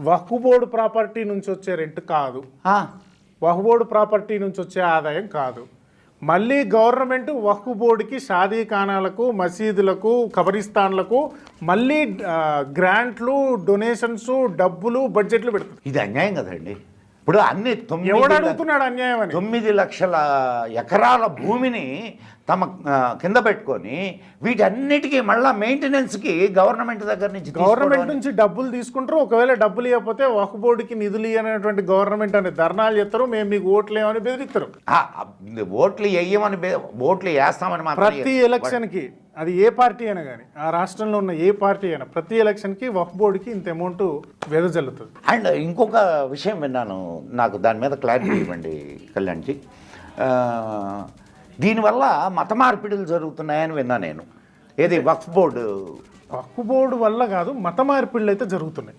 వక్ఫ్ board property నుంచి వచ్చే rent కాదు. ఆ, వక్ఫ్ బోర్డు ప్రాపర్టీ నుంచి వచ్చే ఆదాయం కాదు. మళ్ళీ గవర్నమెంట్ వక్ఫ్ బోర్డుకి షాదీ ఖానాలకు మసీదులకు కబరిస్తాన్లకు మళ్ళీ గ్రాంట్లు డొనేషన్స్ డబ్బులు బడ్జెట్లు పెడుతుంది. ఇది అన్యాయం కదండి. ఇప్పుడు అన్ని అడుగుతున్నాడు అన్యాయం అని? తొమ్మిది లక్షల ఎకరాల భూమిని తమ కింద పెట్టుకొని వీటన్నిటికీ మళ్ళా మెయింటెనెన్స్కి గవర్నమెంట్ దగ్గర నుంచి గవర్నమెంట్ నుంచి డబ్బులు తీసుకుంటారు. ఒకవేళ డబ్బులు ఇవ్వకపోతే వక్ఫ్ బోర్డుకి నిధులు ఇవ్వనటువంటి గవర్నమెంట్ అనే ధర్నాలు చేస్తారు. మేము మీకు ఓట్లు ఏమని బెదిరిస్తారు. ఓట్లు వేయమని ఓట్లు వేస్తామని ప్రతి ఎలక్షన్కి అది ఏ పార్టీ అయినా కానీ ఆ రాష్ట్రంలో ఉన్న ఏ పార్టీ అయినా ప్రతి ఎలక్షన్కి వక్ఫ్ బోర్డుకి ఇంత అమౌంట్ వెదజల్లుతుంది. అండ్ ఇంకొక విషయం విన్నాను నాకు దాని మీద క్లారిటీ ఇవ్వండి కళ్యాణ్జీ. దీనివల్ల మత మార్పిడులు జరుగుతున్నాయని విన్నా నేను. ఏది వక్ఫ్ బోర్డు? వక్ఫ్ బోర్డు వల్ల కాదు మత మార్పిళ్ళు అయితే జరుగుతున్నాయి.